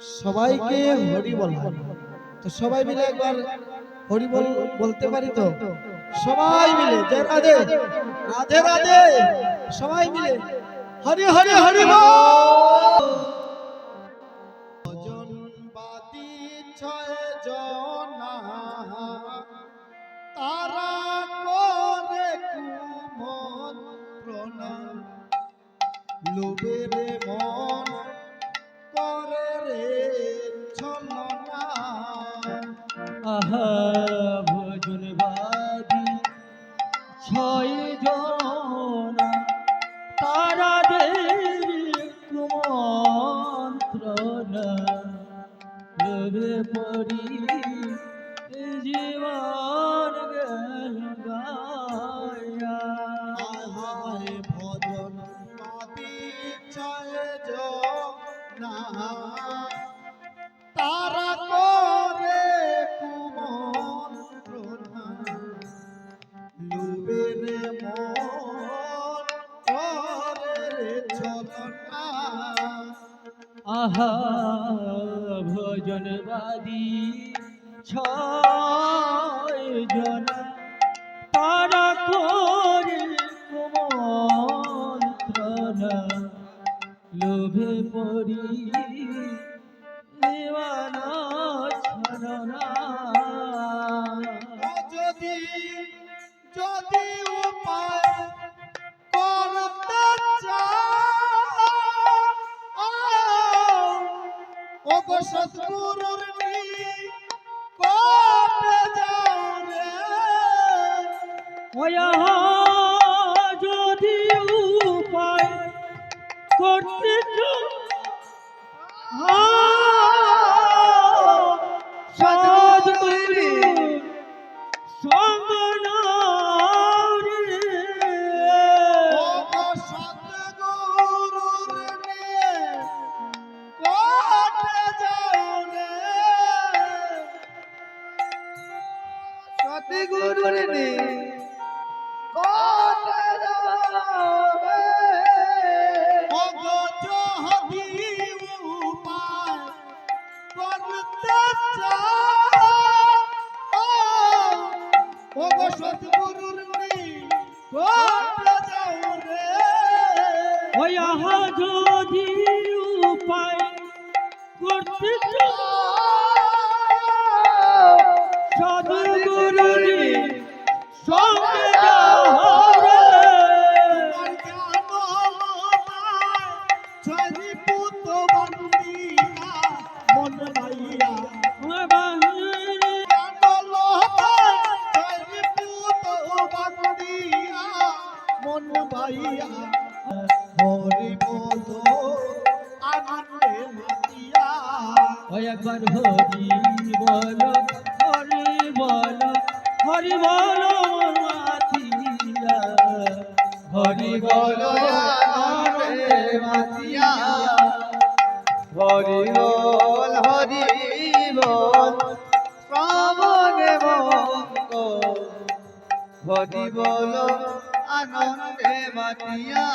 সবাইকে হরি বল তো সবাই মিলে একবার হরি বল বলতে পারি তো? সবাই মিলে, জয় রাধে রাধে রাধে, সবাই মিলে, হরি হরি হরি বল। ছয় প্রণাম। লোভের লোভে পড়ি জীবন গেল গায়া। আহায় ভজন বাদী ছয় জনা তারা করে কুমন মন করে ছলনা আহা ভোজনবাদী ছয় জন তারা করে কুমন্ত্রণা। লোভে পড়ি দেওয়ানা ছলনা ও গো সৎগুরুর কোটে যাও রে ওয়া যদি উপায় করতে চাও, সতগুরুর নে কোটে যাবে? অগজ হবি উপায় করতে ওগো সতগুরুর নি কোটে যাও রে ওয়া যদি উপায় করতে চাও, ভাইয়া হরি বল আনন্দে মাতিয়া ওই একবার হরি বল হরি বল হরি বল মাতিয়া হরি বল আনন্দে মাতিয়া হরি বল হরি বল শ্রবণে ভক্ত হরি বল আনন্দে মাতিয়া।